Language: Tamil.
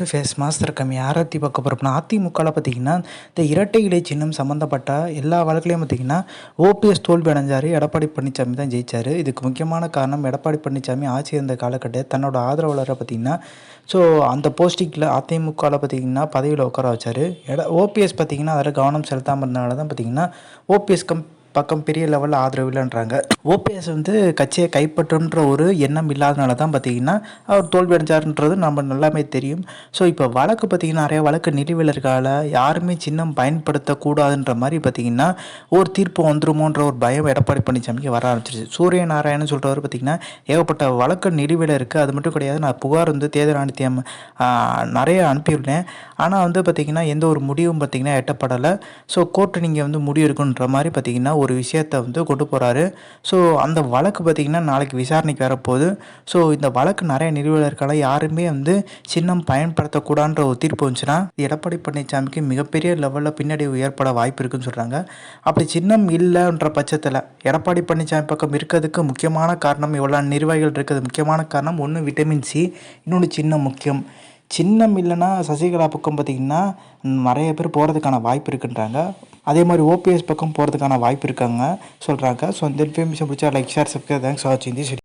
டு ஃபேஸ் மாஸ்டர் கம்மி. ஆராய்ச்சி பார்க்க போகிறோம்னா அதிமுகவில் பார்த்தீங்கன்னா இந்த இரட்டை இலை சின்னம் சம்மந்தப்பட்ட எல்லா வழக்குலையும் பார்த்தீங்கன்னா ஓபிஎஸ் தோல்வி அடைஞ்சார். எடப்பாடி பழனிசாமி தான் ஜெயிச்சார். இதுக்கு முக்கியமான காரணம் எடப்பாடி பழனிசாமி ஆட்சி இருந்த காலகட்டத்தில் தன்னோட ஆதரவாளரை பார்த்தீங்கன்னா ஸோ அந்த போஸ்டிங்கில் அதிமுகவில் பார்த்தீங்கன்னா பதவியில் உட்கார வச்சார். எட ஓபிஎஸ் பார்த்தீங்கன்னா அதில் கவனம் செலுத்தாமல் இருந்தனால தான் பார்த்தீங்கன்னா ஓபிஎஸ் கம் பக்கம் பெரிய லெவலில் ஆதரவு இல்லைன்றாங்க. ஓபிஎஸ் வந்து கட்சியை கைப்பற்றுன்ற ஒரு எண்ணம் இல்லாதனால தான் பார்த்தீங்கன்னா அவர் தோல்வி அடைஞ்சாருன்றது நம்ம நல்லாமே தெரியும். ஸோ இப்போ வழக்கு பார்த்தீங்கன்னா நிறைய வழக்கு நிலுவையில் இருக்கால யாருமே சின்னம் பயன்படுத்தக்கூடாதுன்ற மாதிரி பார்த்தீங்கன்னா ஒரு தீர்ப்பு வந்துருமோன்ற ஒரு பயம் எடப்பாடி பழனிசாமிக்கு வர ஆரம்பிச்சிருச்சு. சூரிய நாராயணன் சொல்கிறவர் பார்த்தீங்கன்னா ஏகப்பட்ட வழக்கு நிலுவையில் இருக்குது அது மட்டும் கிடையாது நான் புகார் வந்து தேர்தல் ஆணையத்தையம் நிறைய அனுப்பியிருந்தேன் ஆனால் வந்து பார்த்திங்கன்னா எந்த ஒரு முடிவும் பார்த்திங்கன்னா எட்டப்படலை. ஸோ கோர்ட்டு நீங்கள் வந்து முடிவு இருக்குன்ற மாதிரி பார்த்திங்கன்னா ஒரு விஷயத்தை வந்து கொண்டு போகிறாரு ஸோ அந்த வழக்கு பார்த்திங்கன்னா நாளைக்கு விசாரணைக்கு வரப்போகுது. ஸோ இந்த வழக்கு நிறைய நிறுவனம் யாருமே வந்து சின்னம் பயன்படுத்தக்கூடாதுன்ற ஒரு தீர்ப்பு வந்துச்சுன்னா எடப்பாடி பழனிசாமிக்கு மிகப்பெரிய லெவலில் பின்னடைவு ஏற்பட வாய்ப்பு இருக்குன்னு சொல்கிறாங்க அப்படி சின்னம் இல்லைன்ற பட்சத்தில் எடப்பாடி பழனிசாமி பக்கம் இருக்கிறதுக்கு முக்கியமான காரணம் இவ்வளோ நிர்வாகிகள் இருக்கிறது. முக்கியமான காரணம் ஒன்று விட்டமின் சி இன்னொன்று சின்னம் முக்கியம். சின்னம் இல்லைன்னா சசிகலா பக்கம் பார்த்திங்கன்னா நிறைய பேர் போகிறதுக்கான வாய்ப்பு இருக்குன்றாங்க. அதே மாதிரி ஓபிஎஸ் பக்கம் போகிறதுக்கான வாய்ப்பு இருக்காங்க சொல்கிறாங்க ஸோ இந்த இன்ஃபர்மேஷன் பிடிச்சா லைக் ஷேர் சப்ஸ்கிரைப் தேங்க்ஸ் வாட்சிங் திஸ்